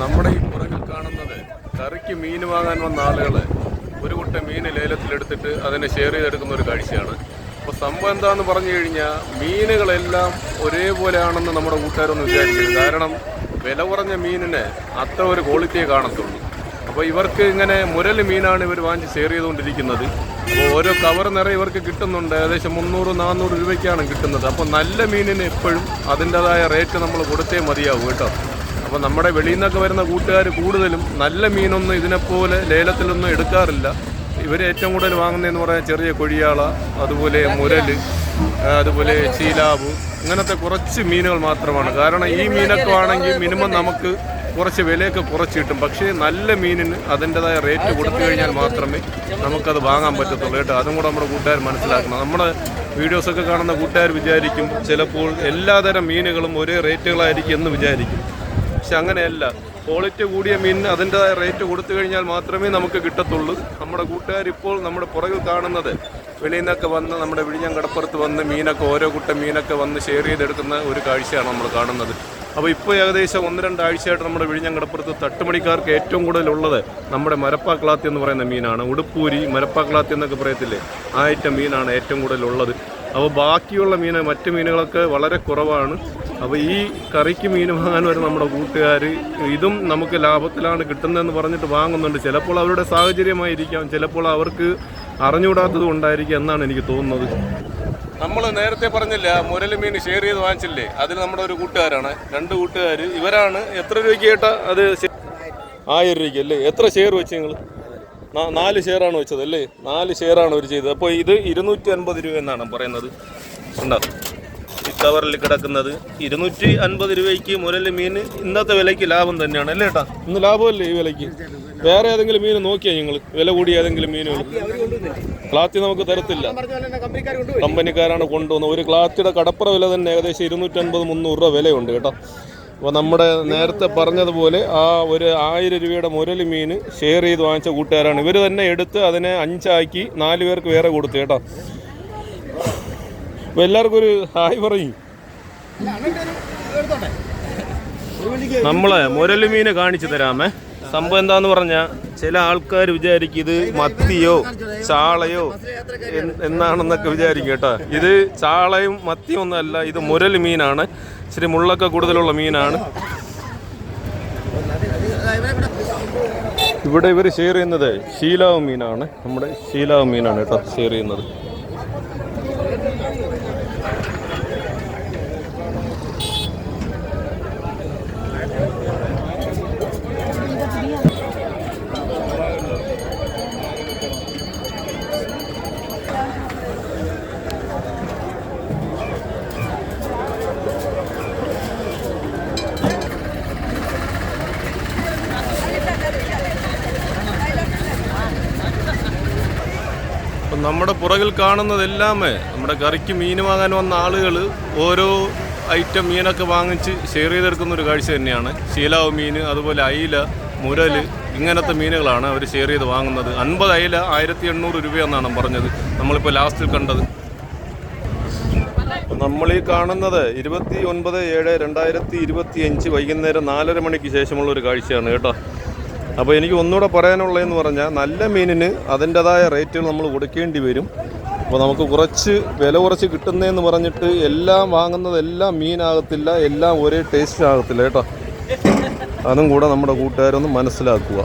നമ്മുടെ ഈ പുറകിൽ കാണുന്നത് കറിക്ക് മീൻ വാങ്ങാൻ വന്ന ആളുകൾ ഒരു കുട്ട മീൻ ലേലത്തിലെടുത്തിട്ട് അതിനെ ഷെയർ ചെയ്തെടുക്കുന്ന ഒരു കാഴ്ചയാണ്. അപ്പോൾ സംഭവം എന്താണെന്ന് പറഞ്ഞു കഴിഞ്ഞാൽ മീനുകളെല്ലാം ഒരേപോലെയാണെന്ന് നമ്മുടെ കൂട്ടുകാരൊന്നും വിചാരിക്കരുത്. കാരണം വില കുറഞ്ഞ മീനിന് അത്ര ഒരു ക്വാളിറ്റിയെ കാണത്തുള്ളൂ. അപ്പോൾ ഇവർക്ക് ഇങ്ങനെ മുരൽ മീനാണ് ഇവർ വാങ്ങിച്ച് ഷെയർ ചെയ്തുകൊണ്ടിരിക്കുന്നത്. അപ്പോൾ ഓരോ കവർ നിറയെ ഇവർക്ക് കിട്ടുന്നുണ്ട്. ഏകദേശം മുന്നൂറ് നാനൂറ് രൂപയ്ക്കാണ് കിട്ടുന്നത്. അപ്പോൾ നല്ല മീനിന് എപ്പോഴും അതിന്റെതായ റേറ്റ് നമ്മൾ കൊടുത്തേ മതിയാവും കേട്ടോ. അപ്പോൾ നമ്മുടെ വെളിയിൽ നിന്നൊക്കെ വരുന്ന കൂട്ടുകാർ കൂടുതലും നല്ല മീനൊന്നും ഇതിനെപ്പോലെ ലേലത്തിലൊന്നും എടുക്കാറില്ല. ഇവർ ഏറ്റവും കൂടുതൽ വാങ്ങുന്നതെന്ന് പറയാൻ ചെറിയ കൊഴിയാള അതുപോലെ മുരൽ അതുപോലെ ചീലാവ് ഇങ്ങനത്തെ കുറച്ച് മീനുകൾ മാത്രമാണ്. കാരണം ഈ മീനൊക്കെ ആണെങ്കിൽ മിനിമം നമുക്ക് കുറച്ച് വിലയൊക്കെ കുറച്ച് കിട്ടും. പക്ഷേ നല്ല മീനിന് അതിന്റെതായ റേറ്റ് കൊടുത്തു കഴിഞ്ഞാൽ മാത്രമേ നമുക്കത് വാങ്ങാൻ പറ്റത്തുള്ളൂ കേട്ടോ. അതും കൂടെ നമ്മുടെ കൂട്ടുകാർ മനസ്സിലാക്കണം. നമ്മുടെ വീഡിയോസൊക്കെ കാണുന്ന കൂട്ടുകാർ വിചാരിക്കും ചിലപ്പോൾ എല്ലാതരം മീനുകളും ഒരേ റേറ്റുകളായിരിക്കും എന്ന് വിചാരിക്കും. പക്ഷെ അങ്ങനെയല്ല. ക്വാളിറ്റി കൂടിയ മീനിന് അതിന്റെതായ റേറ്റ് കൊടുത്തു കഴിഞ്ഞാൽ മാത്രമേ നമുക്ക് കിട്ടത്തുള്ളൂ. നമ്മുടെ കൂട്ടുകാർ ഇപ്പോൾ നമ്മുടെ പുറകിൽ കാണുന്നത് വെളിയിൽ നിന്നൊക്കെ വന്ന് നമ്മുടെ വിഴിഞ്ഞം കടപ്പുറത്ത് വന്ന് മീനൊക്കെ ഓരോ കുട്ട മീനൊക്കെ വന്ന് ഷെയർ ചെയ്തെടുക്കുന്ന ഒരു കാഴ്ചയാണ് നമ്മൾ കാണുന്നത്. അപ്പോൾ ഇപ്പോൾ ഏകദേശം ഒന്ന് രണ്ടാഴ്ചയായിട്ട് നമ്മുടെ വിഴിഞ്ഞങ്കടപ്പുറത്ത് തട്ടുമണിക്കാർക്ക് ഏറ്റവും കൂടുതലുള്ളത് നമ്മുടെ മരപ്പാക്ലാത്തി എന്ന് പറയുന്ന മീനാണ്. ഉടുപ്പൂരി മരപ്പാക്ലാത്തി എന്നൊക്കെ പറയത്തില്ലേ? ആ ഐറ്റം മീനാണ് ഏറ്റവും കൂടുതലുള്ളത്. അപ്പോൾ ബാക്കിയുള്ള മീൻ മറ്റ് മീനുകളൊക്കെ വളരെ കുറവാണ്. അപ്പോൾ ഈ കറിക്ക് മീൻ വാങ്ങാൻ വരെ നമ്മുടെ കൂട്ടുകാർ ഇതും നമുക്ക് ലാഭത്തിലാണ് കിട്ടുന്നതെന്ന് പറഞ്ഞിട്ട് വാങ്ങുന്നുണ്ട്. ചിലപ്പോൾ അവരുടെ സാഹചര്യമായിരിക്കാം. ചിലപ്പോൾ അവർക്ക് അറിഞ്ഞുകൂടാത്തത് കൊണ്ടായിരിക്കും എന്നാണ് എനിക്ക് തോന്നുന്നത്. നമ്മൾ നേരത്തെ പറഞ്ഞില്ല മുരലുമീൻ മീൻ ഷെയർ ചെയ്ത് വാങ്ങിച്ചില്ലേ? അതിൽ നമ്മുടെ ഒരു കൂട്ടുകാരാണ്. രണ്ട് കൂട്ടുകാർ ഇവരാണ് എത്ര രൂപയ്ക്ക് കേട്ടാ അത് ആയിരം രൂപയ്ക്ക് അല്ലേ? എത്ര ഷെയർ വെച്ച് നിങ്ങൾ നാല് ഷെയറാണ് വെച്ചത് അല്ലേ? നാല് ഷെയറാണ് അവർ ചെയ്തത്. അപ്പോൾ ഇത് ഇരുന്നൂറ്റി അൻപത് രൂപ എന്നാണ് പറയുന്നത്. ഉണ്ടോ ഈ കവറിൽ കിടക്കുന്നത്. ഇരുന്നൂറ്റി അൻപത് രൂപയ്ക്ക് മുരൽ മീൻ ഇന്നത്തെ വിലയ്ക്ക് ലാഭം തന്നെയാണ് അല്ലേ ഏട്ടാ? ഇന്ന് ലാഭമല്ലേ ഈ വിലയ്ക്ക്? വേറെ ഏതെങ്കിലും മീൻ നോക്കിയാ ഞങ്ങൾ വില കൂടിയ ഏതെങ്കിലും മീനുകൾ? ക്ലാത്തി നമുക്ക് തരത്തില്ല. കമ്പനിക്കാരാണ് കൊണ്ടുവന്നത് ഒരു ക്ലാത്തിയുടെ കടപ്പുറ വില തന്നെ ഏകദേശം ഇരുന്നൂറ്റൻപത് മുന്നൂറ് രൂപ വിലയുണ്ട് കേട്ടോ. അപ്പോൾ നമ്മുടെ നേരത്തെ പറഞ്ഞതുപോലെ ആ ഒരു ആയിരം രൂപയുടെ മുരലി മീൻ ഷെയർ ചെയ്ത് വാങ്ങിച്ച കൂട്ടുകാരാണ്. ഇവർ തന്നെ എടുത്ത് അതിനെ അഞ്ചാക്കി നാല് പേർക്ക് വേറെ കൊടുത്തു കേട്ടോ. എല്ലാവർക്കും ഒരു ഹായ് പറയും. നമ്മളെ മുരൽ മീനെ കാണിച്ചു തരാമേ. സംഭവം എന്താന്ന് പറഞ്ഞാൽ ചില ആൾക്കാർ വിചാരിക്കും ഇത് മത്തിയോ ചാളയോ എന്നാണെന്നൊക്കെ വിചാരിക്കും കേട്ടോ. ഇത് ചാളയും മത്തിയും ഒന്നല്ല ഇത് മുരൽ മീനാണ്. ഇച്ചിരി മുള്ളൊക്കെ കൂടുതലുള്ള മീനാണ്. ഇവിടെ ഇവർ ഷെയർ ചെയ്യുന്നത് ശീലാവ് മീനാണ്. നമ്മുടെ ശീലാവ് മീനാണ് കേട്ടോ ഷെയർ ചെയ്യുന്നത്. നമ്മുടെ പുറകിൽ കാണുന്നതെല്ലാമേ. നമ്മുടെ കറിക്ക് മീൻ വാങ്ങാൻ വന്ന ആളുകൾ ഓരോ ഐറ്റം മീനൊക്കെ വാങ്ങിച്ച് ഷെയർ ചെയ്തെടുക്കുന്ന ഒരു കാഴ്ച തന്നെയാണ്. ശീലാവ് മീൻ അതുപോലെ അയില മുരൽ ഇങ്ങനത്തെ മീനുകളാണ് അവർ ഷെയർ ചെയ്ത് വാങ്ങുന്നത്. അൻപത് അയില ആയിരത്തി എണ്ണൂറ് രൂപയെന്നാണ് പറഞ്ഞത്. നമ്മളിപ്പോൾ ലാസ്റ്റിൽ കണ്ടത്. നമ്മൾ ഈ കാണുന്നത് ഇരുപത്തി ഒൻപത് ഏഴ് രണ്ടായിരത്തി ഇരുപത്തി അഞ്ച് വൈകുന്നേരം നാലര മണിക്ക് ശേഷമുള്ള ഒരു കാഴ്ചയാണ് കേട്ടോ. അപ്പോൾ എനിക്ക് ഒന്നുകൂടെ പറയാനുള്ളതെന്ന് പറഞ്ഞാൽ നല്ല മീനിന് അതിന്റെതായ റേറ്റുകൾ നമ്മൾ കൊടുക്കേണ്ടി വരും. അപ്പോൾ നമുക്ക് കുറച്ച് വില കുറച്ച് കിട്ടുന്നതെന്ന് പറഞ്ഞിട്ട് എല്ലാം വാങ്ങുന്നത് എല്ലാം മീനാകത്തില്ല എല്ലാം ഒരേ ടേസ്റ്റ് ആകത്തില്ല കേട്ടോ. അതും കൂടെ നമ്മുടെ കൂട്ടുകാരൊന്ന് മനസ്സിലാക്കുക.